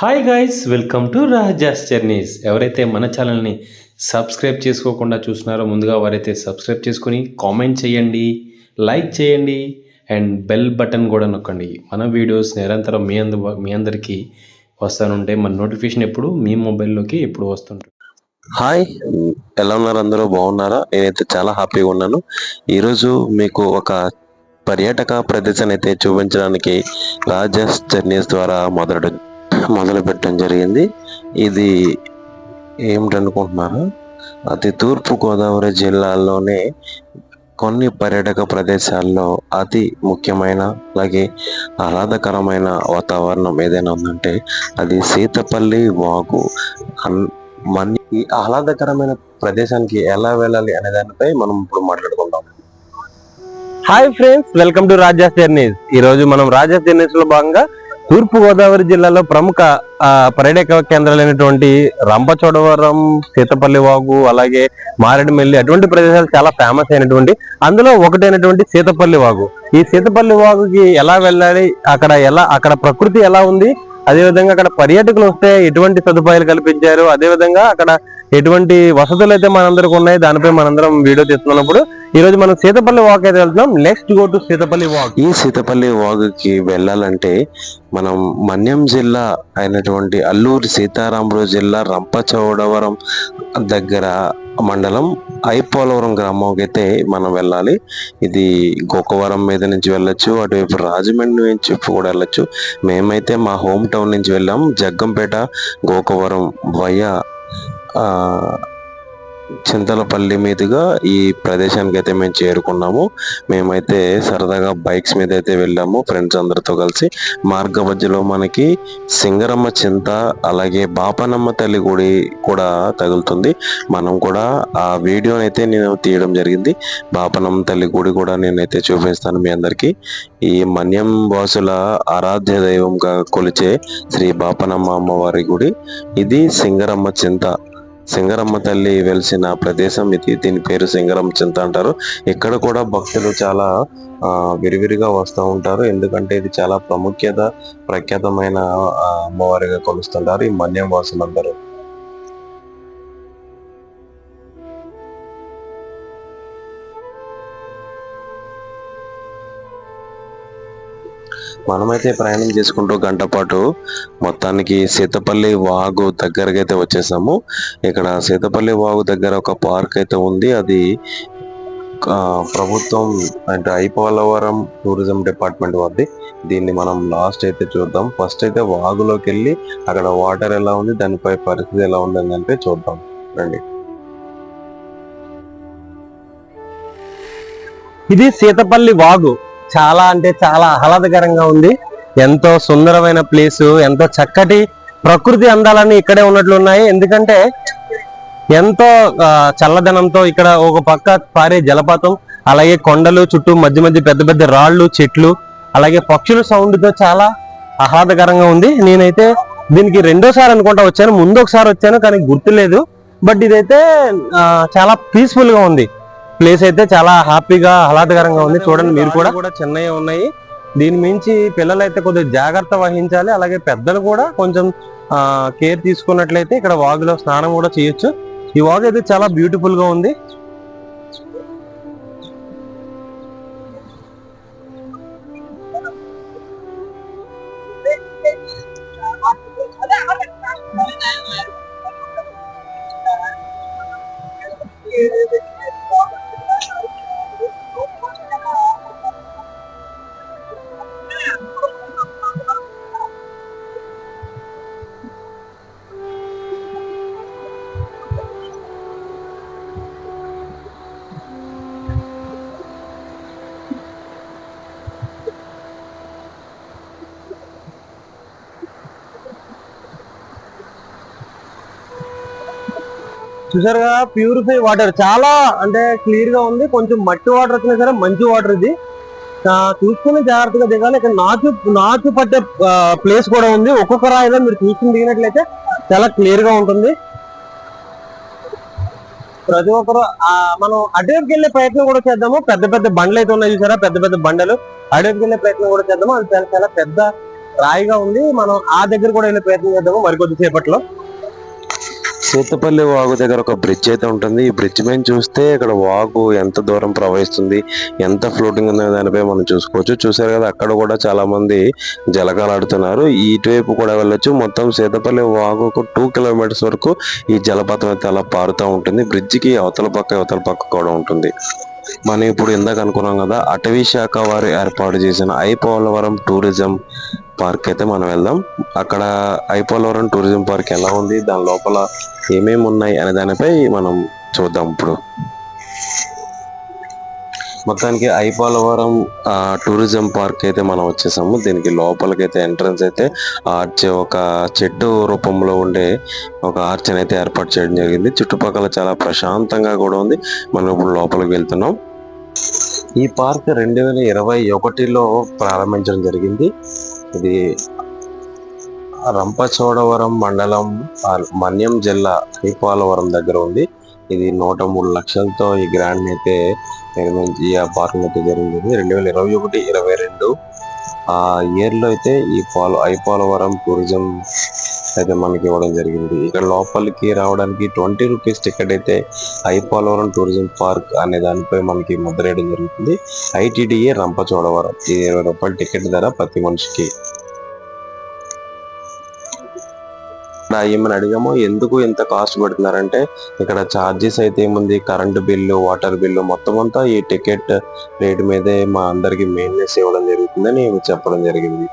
Hi guys welcome to Raja's Journeys ఎవరైతే మన ఛానల్ని సబ్స్క్రైబ్ చేసుకోకుండా చూస్తున్నారో ముందుగా వారైతే సబ్స్క్రైబ్ చేసుకొని కామెంట్ చేయండి లైక్ చేయండి అండ్ బెల్ బటన్ కూడా నొక్కండి. మన వీడియోస్ నిరంతరం మీ అందు మీ అందరికీ వస్తానుంటే మన నోటిఫికేషన్ ఎప్పుడు మీ మొబైల్లోకి ఎప్పుడు వస్తుంటుంది. హాయ్ ఎలా ఉన్నారు అందరూ? బాగున్నారా? నేనైతే చాలా హ్యాపీగా ఉన్నాను. ఈరోజు మీకు ఒక పర్యాటక ప్రదేశాన్ని అయితే చూపించడానికి రాజస్ జర్నీస్ ద్వారా మొదలడు మొదలు పెట్టడం జరిగింది. ఇది ఏమిటనుకుంటున్నాను అతి తూర్పు గోదావరి జిల్లాలోనే కొన్ని పర్యాటక ప్రదేశాల్లో అతి ముఖ్యమైన అలాగే ఆహ్లాదకరమైన వాతావరణం ఏదైనా ఉందంటే అది సీతపల్లి వాగు. మన ఈ ఆహ్లాదకరమైన ప్రదేశానికి ఎలా వెళ్ళాలి అనే దానిపై మనం ఇప్పుడు మాట్లాడుకుందాం. Hi friends welcome to Raja's Journeys. ఈ రోజు మనం రాజాస్ జర్నీస్లో భాగంగా తూర్పుగోదావరి జిల్లాలో ప్రముఖ పర్యాటక కేంద్రాలైనటువంటి రంపచోడవరం సీతపల్లి వాగు అలాగే మారేడుమిల్లి అటువంటి ప్రదేశాలు చాలా ఫేమస్ అయినటువంటి అందులో ఒకటైనటువంటి సీతపల్లి వాగు. ఈ సీతపల్లి వాగుకి ఎలా వెళ్ళాలి అక్కడ ఎలా అక్కడ ప్రకృతి ఎలా ఉంది అదే విధంగా అక్కడ పర్యాటకులు వస్తే ఎటువంటి సదుపాయాలు కల్పించారు అదే విధంగా అక్కడ ఎటువంటి వసతులు అయితే మనందరికి ఉన్నాయి దానిపై మనందరం వీడియో తీసుకున్నప్పుడు ఈ రోజు మనం సీతపల్లి వాక్ అయితే వెళ్తున్నాం. Next go to Seethapalli walk ఈ సీతపల్లి వాగుకి వెళ్ళాలంటే మనం మన్యం జిల్లా అయినటువంటి అల్లూరి సీతారామరాజు జిల్లా రంపచోడవరం దగ్గర మండలం ఐపోలవరం గ్రామంకి అయితే మనం వెళ్ళాలి. ఇది గోకవరం మీద నుంచి వెళ్ళొచ్చు అటువైపు రాజమండ్రి నుంచి కూడా వెళ్ళొచ్చు. మేమైతే మా హోమ్ టౌన్ నుంచి వెళ్ళాం. జగ్గంపేట గోకవరం వయ చింతలపల్లి మీదుగా ఈ ప్రదేశానికి అయితే మేము చేరుకున్నాము. మేమైతే సరదాగా బైక్స్ మీద అయితే వెళ్ళాము ఫ్రెండ్స్ అందరితో కలిసి. మార్గ మధ్యలో మనకి సింగరమ్మ చింత అలాగే బాపనమ్మ తల్లి గుడి కూడా తగులుతుంది. మనం కూడా ఆ వీడియోని అయితే నేను తీయడం జరిగింది. బాపనమ్మ తల్లి గుడి కూడా నేనైతే చూపిస్తాను మీ అందరికీ. ఈ మన్యం వాసుల ఆరాధ్య దైవంగా కొలిచే శ్రీ బాపనమ్మ అమ్మవారి గుడి. ఇది సింగరమ్మ చింత. సింగరమ్మ తల్లి వెలిసిన ప్రదేశం. ఇది దీని పేరు సింగరమ్మ చింత అంటారు. ఇక్కడ కూడా భక్తులు చాలా ఆ, విరివిరిగా వస్తూ ఉంటారు. ఎందుకంటే ఇది చాలా ప్రాముఖ్యత ప్రఖ్యాతమైన అమ్మవారిగా కొలుస్తుంటారు ఈ మన్యం వాసులందరూ. మనమైతే ప్రయాణం చేసుకుంటూ గంట పాటు మొత్తానికి సీతపల్లి వాగు దగ్గరకి అయితే వచ్చేసాము. ఇక్కడ సీతపల్లి వాగు దగ్గర ఒక పార్క్ అయితే ఉంది. అది ప్రభుత్వం అంటే ఐపోలవరం టూరిజం డిపార్ట్మెంట్ వారిది. దీన్ని మనం లాస్ట్ అయితే చూద్దాం. ఫస్ట్ అయితే వాగులోకి వెళ్ళి అక్కడ వాటర్ ఎలా ఉంది దానిపై పరిస్థితి ఎలా ఉంది అంటే చూద్దాం. రండి. ఇది సీతపల్లి వాగు. చాలా అంటే చాలా ఆహ్లాదకరంగా ఉంది. ఎంతో సుందరమైన ప్లేస్ ఎంతో చక్కటి ప్రకృతి అందాలన్నీ ఇక్కడే ఉన్నట్లు ఉన్నాయి. ఎందుకంటే ఎంతో చల్లదనంతో ఇక్కడ ఒక పక్క పారే జలపాతం అలాగే కొండలు చుట్టూ మధ్య మధ్య పెద్ద పెద్ద రాళ్ళు చెట్లు అలాగే పక్షుల సౌండ్తో చాలా ఆహ్లాదకరంగా ఉంది. నేనైతే దీనికి రెండోసారి అనుకుంటా వచ్చాను ముందు ఒకసారి వచ్చాను కానీ గుర్తులేదు. బట్ ఇదైతే చాలా పీస్ఫుల్గా ఉంది. ప్లేస్ అయితే చాలా హ్యాపీగా ఆహ్లాదకరంగా ఉంది. చూడండి మీరు కూడా. కూడా చెన్నై ఉన్నాయి. దీని మించి పిల్లలు అయితే కొద్దిగా జాగ్రత్త వహించాలి. అలాగే పెద్దలు కూడా కొంచెం కేర్ తీసుకున్నట్లయితే ఇక్కడ వాగులో స్నానం కూడా చేయొచ్చు. ఈ వాగు అయితే చాలా బ్యూటిఫుల్గా ఉంది. చూసారుగా ప్యూరిఫై వాటర్ చాలా అంటే క్లియర్గా ఉంది. కొంచెం మట్టి వాటర్ వచ్చినా సరే మంచి వాటర్ ఇది. చూసుకుని జాగ్రత్తగా దిగాలి. ఇక్కడ నాచు నాచు పట్టే ప్లేస్ కూడా ఉంది. ఒక్కొక్క రాయిలో మీరు చూసుకుని దిగినట్లయితే చాలా క్లియర్గా ఉంటుంది. ప్రతి ఒక్కరు ఆ, మనం అటువైపుకి వెళ్ళే ప్రయత్నం కూడా చేద్దాము. పెద్ద పెద్ద బండ్లు అయితే ఉన్నాయి చూసారా? పెద్ద పెద్ద బండలు. అటువైపుకి వెళ్ళే ప్రయత్నం కూడా చేద్దాము. అది చాలా చాలా పెద్ద రాయిగా ఉంది. మనం ఆ దగ్గర కూడా వెళ్ళే ప్రయత్నం చేద్దాము. మరికొద్ది చేపట్లో సీతపల్లి వాగు దగ్గర ఒక బ్రిడ్జ్ అయితే ఉంటుంది. ఈ బ్రిడ్జ్ మీద చూస్తే ఇక్కడ వాగు ఎంత దూరం ప్రవహిస్తుంది ఎంత ఫ్లోటింగ్ ఉందనే దానిపై మనం చూసుకోవచ్చు. చూసారు కదా అక్కడ కూడా చాలా మంది జలకాలు ఆడుతున్నారు. ఇటువైపు కూడా వెళ్ళొచ్చు. మొత్తం సీతపల్లి వాగుకు టూ కిలోమీటర్స్ వరకు ఈ జలపాతం అయితే అలా పారుతూ ఉంటుంది. బ్రిడ్జికి అవతల పక్క అవతల పక్క కూడా ఉంటుంది. మనం ఇప్పుడు ఇందాక అనుకున్నాం కదా అటవీ శాఖ వారు ఏర్పాటు చేసిన ఐపోలవరం టూరిజం పార్క్ అయితే మనం వెళ్దాం. అక్కడ ఐపోలవరం టూరిజం పార్క్ ఎలా ఉంది? దాని లోపల ఏమేమి ఉన్నాయి అనే దానిపై మనం చూద్దాం ఇప్పుడు. మొత్తానికి ఐపోలవరం టూరిజం పార్క్ అయితే మనం వచ్చేసాము. దీనికి లోపలికి అయితే ఎంట్రన్స్ అయితే ఆర్చ్ ఒక చెట్టు రూపంలో ఉండే ఒక ఆర్చ్ని అయితే ఏర్పాటు చేయడం జరిగింది. చుట్టుపక్కల చాలా ప్రశాంతంగా కూడా ఉంది. మనం ఇప్పుడు లోపలికి వెళ్తున్నాం. ఈ పార్క్ రెండు వేల ఇరవై ఒకటిలో ప్రారంభించడం జరిగింది. ఇది రంపచోడవరం మండలం మన్యం జిల్లా శ్రీపాలవరం దగ్గర ఉంది. ఇది నూట మూడు లక్షలతో ఈ గ్రాండ్ అయితే నిర్మించి ఆ పార్క్ అయితే జరిగింది. రెండు వేల ఇరవై ఒకటి ఇరవై రెండు ఆ ఇయర్లో అయితే ఈ పాల ఐపోలవరం టూరిజం అయితే మనకి ఇవ్వడం జరిగింది. ఇక్కడ లోపలికి రావడానికి ట్వంటీ రూపీస్ టికెట్ అయితే ఐపోలవరం టూరిజం పార్క్ అనే దానిపై మనకి ముద్ర వేయడం జరుగుతుంది. ఐటీడీఏ రంపచోడవరం. ఇది ఇరవై రూపాయల టికెట్ ధర ప్రతి మనిషికి ఇక్కడ ఏమని అడిగామో ఎందుకు ఇంత కాస్ట్ పెడుతున్నారంటే ఇక్కడ ఛార్జెస్ అయితే ఏముంది? కరెంటు బిల్లు వాటర్ బిల్లు మొత్తం అంతా ఈ టికెట్ రేట్ మీదే మా అందరికి మెయిన్నెస్ ఇవ్వడం జరుగుతుందని చెప్పడం జరిగింది.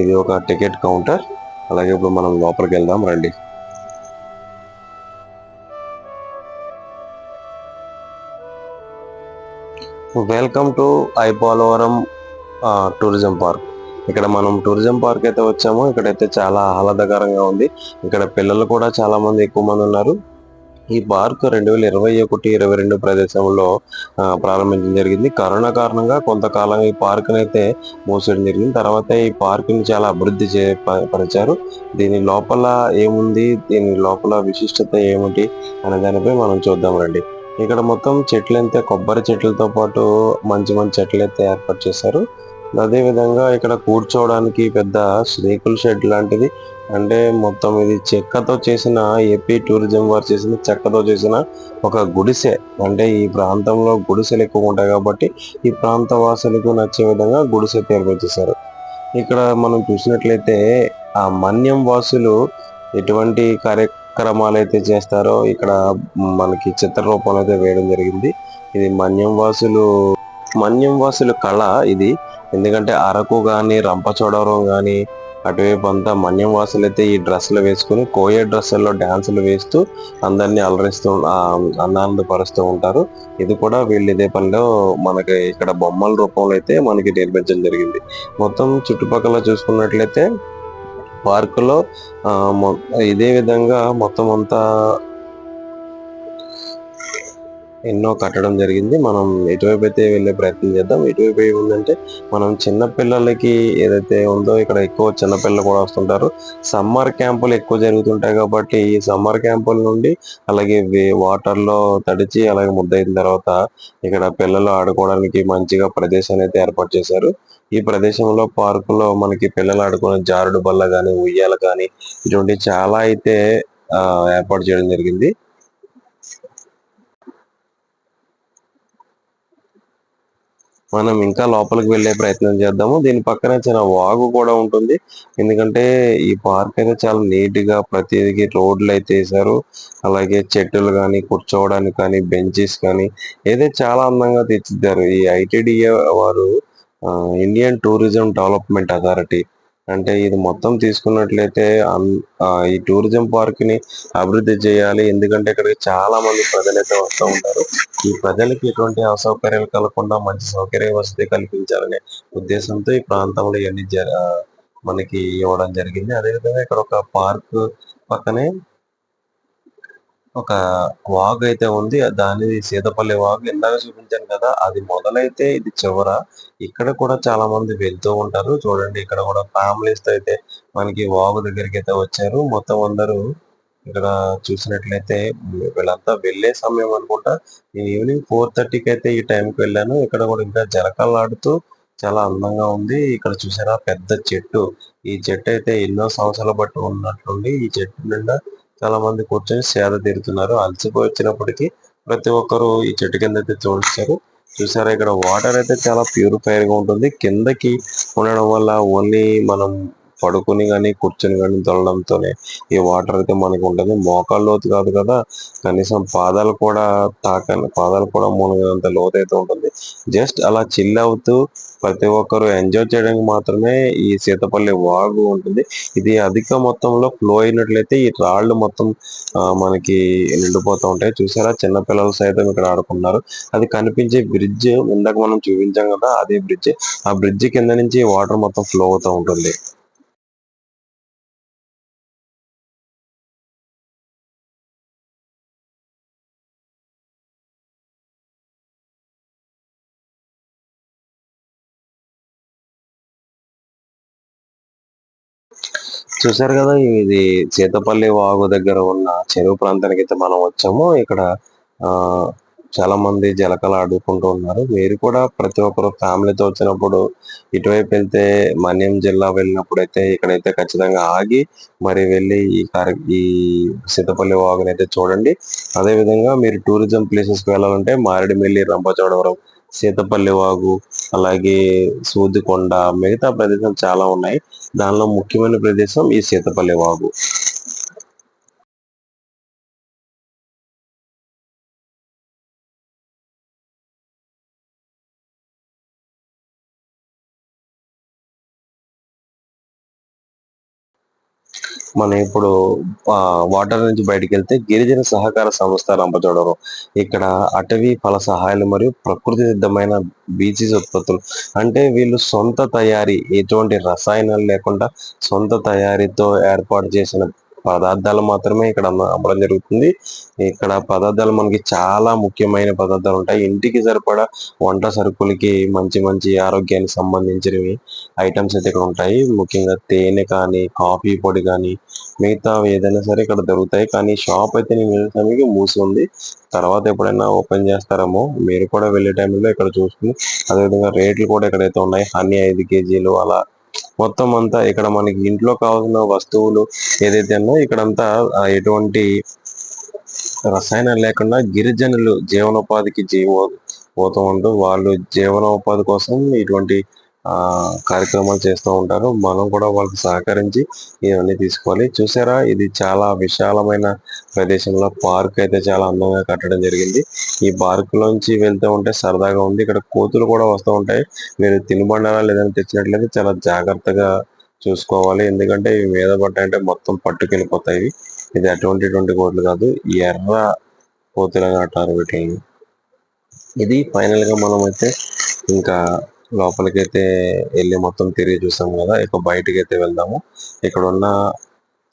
ఇది ఒక టికెట్ కౌంటర్ అలాగే ఇప్పుడు మనం లోపలికి వెళ్దాం రండి. Welcome to I Polavaram tourism park ఇక్కడ మనం టూరిజం పార్క్ అయితే వచ్చాము. ఇక్కడైతే చాలా ఆహ్లాదకరంగా ఉంది. ఇక్కడ పిల్లలు కూడా చాలా మంది ఎక్కువ మంది ఉన్నారు. ఈ పార్క్ రెండు వేల ఇరవై ఒకటి ఇరవై రెండు ప్రదేశంలో ప్రారంభించడం జరిగింది. కరోనా కారణంగా కొంతకాలం ఈ పార్క్ని అయితే మూసేయడం జరిగింది. తర్వాత ఈ పార్క్ని చాలా అభివృద్ధి చే ప- పరిచారు. దీని లోపల ఏముంది? దీని లోపల విశిష్టత ఏమిటి? అనే దానిపై మనం చూద్దాం రండి. ఇక్కడ మొత్తం చెట్లు అయితే కొబ్బరి చెట్లతో పాటు మంచి మంచి చెట్లు అయితే ఏర్పాటు చేశారు. అదే విధంగా ఇక్కడ కూర్చోవడానికి పెద్ద స్నేకుల షెడ్ లాంటిది. అంటే మొత్తం ఇది చెక్కతో చేసిన ఏపీ టూరిజం వారు చేసిన చెక్కతో చేసిన ఒక గుడిసె. అంటే ఈ ప్రాంతంలో గుడిసెలు ఎక్కువ ఉంటాయి కాబట్టి ఈ ప్రాంత వాసులకు నచ్చే విధంగా గుడిసె ఏర్పాటు ఇక్కడ మనం చూసినట్లయితే ఆ మన్యం వాసులు ఎటువంటి కార్యక్రమాలు అయితే చేస్తారో ఇక్కడ మనకి చిత్రరూపంలో అయితే వేయడం జరిగింది. ఇది మన్యం వాసులు మన్యం వాసుల కళ ఇది. ఎందుకంటే అరకు కానీ రంపచోడవరం కానీ అటువైపు అంతా మన్యం వాసులు అయితే ఈ డ్రెస్సులు వేసుకుని కోయ డ్రెస్సుల్లో డ్యాన్సులు వేస్తూ అందరినీ అలరిస్తూ ఆ, ఆనందపరుస్తూ ఉంటారు. ఇది కూడా వీళ్ళు ఇదే పనిలో మనకి ఇక్కడ బొమ్మల రూపంలో అయితే మనకి నిర్మించడం జరిగింది. మొత్తం చుట్టుపక్కల చూసుకున్నట్లయితే పార్కులో మొ- ఇదే విధంగా మొత్తం అంతా ఎన్నో కట్టడం జరిగింది. మనం ఎటువైపు అయితే వెళ్ళే ప్రయత్నం చేద్దాం ఎటువైపు ఏముందంటే మనం చిన్న పిల్లలకి ఏదైతే ఉందో ఇక్కడ ఎక్కువ చిన్నపిల్లలు కూడా వస్తుంటారు. సమ్మర్ క్యాంపులు ఎక్కువ జరుగుతుంటాయి కాబట్టి ఈ సమ్మర్ క్యాంపుల నుండి అలాగే వాటర్లో తడిచి అలాగే ముద్దయిన తర్వాత ఇక్కడ పిల్లలు ఆడుకోవడానికి మంచిగా ప్రదేశాన్ని అయితే ఏర్పాటు చేశారు. ఈ ప్రదేశంలో పార్కులో మనకి పిల్లలు ఆడుకునే జారుడు బల్ల కానీ ఉయ్యాల కానీ ఇటువంటి చాలా అయితే ఏర్పాటు చేయడం జరిగింది. మనం ఇంకా లోపలికి వెళ్ళే ప్రయత్నం చేద్దాము. దీని పక్కన చిన్న వాగు కూడా ఉంటుంది. ఎందుకంటే ఈ పార్క్ అయితే చాలా నీట్గా ప్రతిదీ రోడ్లు అయితే వేశారు. అలాగే చెట్టులు కానీ కూర్చోవడానికి కానీ బెంచెస్ కానీ ఏదైతే చాలా అందంగా తీర్చిద్దారు ఈ ఐటీడీఏ వారు ఇండియన్ టూరిజం డెవలప్మెంట్ అథారిటీ అంటే ఇది మొత్తం తీసుకున్నట్లయితే ఈ టూరిజం పార్క్ని అభివృద్ధి చేయాలి. ఎందుకంటే ఇక్కడికి చాలా మంది ప్రజలైతే వస్తూ ఉంటారు. ఈ ప్రజలకి ఎటువంటి అసౌకర్యాలు కలగకుండా మంచి సౌకర్య వసతి కల్పించాలనే ఉద్దేశంతో ఈ ప్రాంతంలో ఇవన్నీ మనకి ఇవ్వడం జరిగింది. అదేవిధంగా ఇక్కడ ఒక పార్క్ పక్కనే ఒక వాగు అయితే ఉంది. దాని సీతపల్లి వాగు ఇందాక చూపించాను కదా అది మొదలైతే ఇది చివర. ఇక్కడ కూడా చాలా మంది వెళ్తూ ఉంటారు. చూడండి ఇక్కడ కూడా ఫ్యామిలీస్తో అయితే మనకి వాగు దగ్గరికి అయితే వచ్చారు. మొత్తం అందరూ ఇక్కడ చూసినట్లయితే వీళ్ళంతా వెళ్ళే సమయం అనుకుంటా. నేను ఈవినింగ్ ఫోర్ థర్టీకి అయితే ఈ టైంకి వెళ్ళాను. ఇక్కడ కూడా ఇంకా జలకాలు ఆడుతూ చాలా అందంగా ఉంది. ఇక్కడ చూసారా పెద్ద చెట్టు. ఈ చెట్టు అయితే ఎన్నో సంవత్సరాలు బట్టి ఉన్నట్లుంది. ఈ చెట్టు నిండా చాలా మంది కూర్చొని సేద తీరుతున్నారు. అలసిపోయి వచ్చినప్పటికీ ప్రతి ఒక్కరు ఈ చెట్టు కింద అయితే చూస్తారు. చూసారా ఇక్కడ వాటర్ అయితే చాలా ప్యూరిఫైర్గా ఉంటుంది. కిందకి ఉండడం వల్ల ఓన్లీ మనం పడుకొని కానీ కూర్చొని కానీ తొలడంతోనే ఈ వాటర్ అయితే మనకు ఉంటుంది మోకాళ్ళ లోతు కాదు కదా కనీసం పాదాలు కూడా తాకని పాదాలు కూడా మునిగినంత లోతు అయితే ఉంటుంది. జస్ట్ అలా చిల్ అవుతూ ప్రతి ఒక్కరు ఎంజాయ్ చేయడానికి మాత్రమే ఈ సీతపల్లి వాగు ఉంటుంది. ఇది అధిక మొత్తంలో ఫ్లో అయినట్లయితే ఈ రాళ్ళు మొత్తం మనకి నిండిపోతూ ఉంటాయి. చూసారా? చిన్నపిల్లలు సైతం ఇక్కడ ఆడుకున్నారు అది కనిపించే బ్రిడ్జ్ ఇందాక మనం చూపించాం కదా అదే బ్రిడ్జ్ ఆ బ్రిడ్జ్ కింద నుంచి వాటర్ మొత్తం ఫ్లో అవుతూ ఉంటుంది. చూసారు కదా ఇది సీతపల్లి వాగు దగ్గర ఉన్న చెరువు ప్రాంతానికి అయితే మనం వచ్చాము. ఇక్కడ ఆ చాలా మంది జలకలు ఆడుకుంటూ ఉన్నారు. మీరు కూడా ప్రతి ఒక్కరు ఫ్యామిలీతో వచ్చినప్పుడు ఇటువైపు వెళ్తే మన్యం జిల్లా వెళ్ళినప్పుడు అయితే ఇక్కడైతే ఖచ్చితంగా ఆగి మరి వెళ్ళి ఈ కార్ ఈ సీతపల్లి వాగుని అయితే చూడండి. అదే విధంగా మీరు టూరిజం ప్లేసెస్కి వెళ్ళాలంటే మారేడుమిల్లి రంపచోడవరం సీతపల్లి వాగు అలాగే సూదికొండ మిగతా ప్రదేశాలు చాలా ఉన్నాయి. దానిలో ముఖ్యమైన ప్రదేశం ఈ సీతపల్లి వాగు. మనం ఇప్పుడు ఆ, వాటర్ నుంచి బయటకు వెళ్తే గిరిజన సహకార సంస్థ రంపచోడవరం ఇక్కడ అటవీ ఫల సహాయాలు మరియు ప్రకృతి సిద్ధమైన బీచీస్ ఉత్పత్తులు. అంటే వీళ్ళు సొంత తయారీ ఎటువంటి రసాయనాలు లేకుండా సొంత తయారీతో ఏర్పాటు చేసిన పదార్థాలు మాత్రమే ఇక్కడ అమ్మడం జరుగుతుంది. ఇక్కడ పదార్థాలు మనకి చాలా ముఖ్యమైన పదార్థాలు ఉంటాయి. ఇంటికి సరిపడా వంట సరుకులకి మంచి మంచి ఆరోగ్యానికి సంబంధించినవి ఐటమ్స్ అయితే ఇక్కడ ఉంటాయి. ముఖ్యంగా తేనె కానీ కాఫీ పొడి కానీ మిగతా ఏదైనా సరే ఇక్కడ దొరుకుతాయి. కానీ షాప్ అయితే నేను వెళ్ళే మూసి ఉంది. తర్వాత ఎప్పుడైనా ఓపెన్ చేస్తారేమో మీరు కూడా వెళ్ళే టైంలో ఇక్కడ చూసుకుని అదేవిధంగా రేట్లు కూడా ఇక్కడైతే ఉన్నాయి. హనీ ఐదు కేజీలు అలా మొత్తం అంతా ఇక్కడ మనకి ఇంట్లో కావాల్సిన వస్తువులు ఏదైతే ఉన్నాయో ఇక్కడంతా ఎటువంటి రసాయనాలు లేకుండా గిరిజనులు జీవనోపాధికి జీవో పోతూ ఉంటూ వాళ్ళు జీవనోపాధి కోసం ఇటువంటి కార్యక్రమాలు చేస్తూ ఉంటారు. మనం కూడా వాళ్ళకి సహకరించి ఇవన్నీ తీసుకోవాలి. చూసారా? ఇది చాలా విశాలమైన ప్రదేశంలో పార్క్ అయితే చాలా అందంగా కట్టడం జరిగింది. ఈ పార్క్ లోంచి వెళ్తూ ఉంటే సరదాగా ఉంది. ఇక్కడ కోతులు కూడా వస్తూ ఉంటాయి. మీరు తినుబండారాలు ఏదైనా తెచ్చినట్లయితే చాలా జాగ్రత్తగా చూసుకోవాలి. ఎందుకంటే ఇవి మీద పడ్డాయంటే మొత్తం పట్టుకెళ్ళిపోతాయి. ఇది అటువంటి ఇటువంటి కోతులు కాదు. ఎర్ర కోతులుగా అంటారు వీటిని. ఇది ఫైనల్గా మనం అయితే ఇంకా లోపలికైతే వెళ్ళి మొత్తం తిరిగి చూసాం కదా. ఇక బయటికి అయితే వెళ్దాము. ఇక్కడ ఉన్న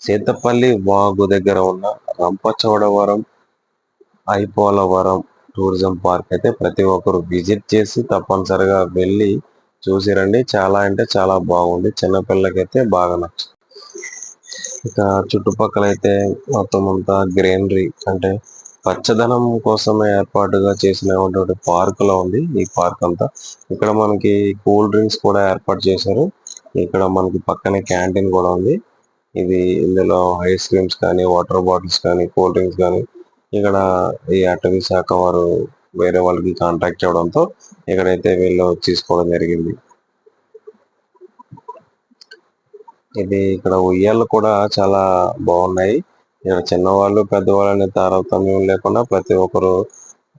సీతపల్లి వాగు దగ్గర ఉన్న రంపచోడవరం ఐపోలవరం టూరిజం పార్క్ అయితే ప్రతి ఒక్కరు విజిట్ చేసి తప్పనిసరిగా వెళ్ళి చూసి రండి. చాలా అంటే చాలా బాగుంది. చిన్నపిల్లకైతే బాగా నచ్చింది ఇక చుట్టుపక్కల అయితే మొత్తం అంతా గ్రీనరీ అంటే పచ్చదనం కోసమే ఏర్పాటుగా చేసినటువంటి పార్క్లో ఉంది ఈ పార్క్ అంతా. ఇక్కడ మనకి కూల్ డ్రింక్స్ కూడా ఏర్పాటు చేశారు. ఇక్కడ మనకి పక్కనే క్యాంటీన్ కూడా ఉంది. ఇది ఇందులో ఐస్ క్రీమ్స్ కానీ వాటర్ బాటిల్స్ కానీ కూల్ డ్రింక్స్ కానీ ఇక్కడ ఈ అటవీ శాఖ వారు వేరే వాళ్ళకి కాంటాక్ట్ చేయడంతో ఇక్కడైతే వీళ్ళు తీసుకోవడం జరిగింది. ఇది ఇక్కడ ఉయ్యాలు కూడా చాలా బాగున్నాయి. చిన్నవాళ్ళు పెద్దవాళ్ళు అనే తారతమ్యం లేకుండా ప్రతి ఒక్కరు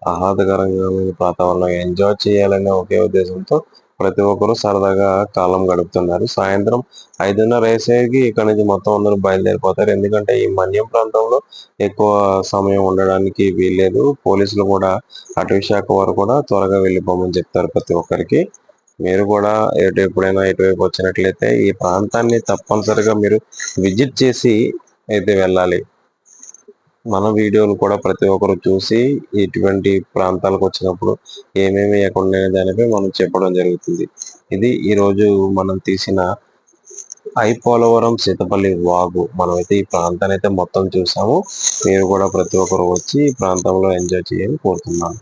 ఆహ్లాదకరంగా వాతావరణం ఎంజాయ్ చేయాలనే ఒకే ఉద్దేశంతో ప్రతి ఒక్కరు సరదాగా కాలం గడుపుతున్నారు. సాయంత్రం ఐదున్నర వేసేకి ఇక్కడ నుంచి మొత్తం అందరూ బయలుదేరిపోతారు. ఎందుకంటే ఈ మన్యం ప్రాంతంలో ఎక్కువ సమయం ఉండడానికి వీల్లేదు. పోలీసులు కూడా అటవీ శాఖ వారు కూడా త్వరగా వెళ్ళిపోమని చెప్తారు ప్రతి ఒక్కరికి. మీరు కూడా ఎటు ఎప్పుడైనా ఇటువైపు వచ్చినట్లయితే ఈ ప్రాంతాన్ని తప్పనిసరిగా మీరు విజిట్ చేసి అయితే వెళ్ళాలి. మన వీడియోలు కూడా ప్రతి ఒక్కరు చూసి ఇటువంటి ప్రాంతాలకు వచ్చినప్పుడు ఏమేమి ఎక్కడ దానిపై మనం చెప్పడం జరుగుతుంది. ఇది ఈరోజు మనం తీసిన ఐపోలవరం సీతపల్లి వాగు మనమైతే ఈ ప్రాంతాన్ని అయితే మొత్తం చూసాము. మీరు కూడా ప్రతి ఒక్కరు వచ్చి ఈ ప్రాంతంలో ఎంజాయ్ చేయాలని కోరుతున్నాను.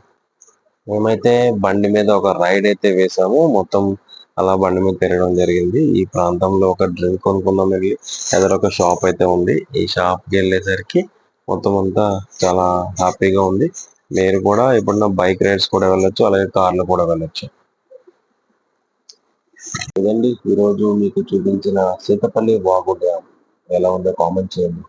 మేమైతే బండి మీద ఒక రైడ్ అయితే వేసాము. మొత్తం అలా బండి మీద తిరగడం జరిగింది. ఈ ప్రాంతంలో ఒక డ్రింక్ కొనుక్కుందాం వెళ్ళి ఎదురొక షాప్ అయితే ఉంది. ఈ షాప్కి వెళ్ళేసరికి మొత్తం అంతా చాలా హ్యాపీగా ఉంది. మీరు కూడా ఎప్పుడన్నా బైక్ రైడ్స్ కూడా వెళ్ళొచ్చు అలాగే కార్లు కూడా వెళ్ళొచ్చు. ఇదండి. ఈ రోజు మీకు చూపించిన సీతపల్లి వాగు డ్యామ్. ఎలా ఉందో కామెంట్ చేయండి.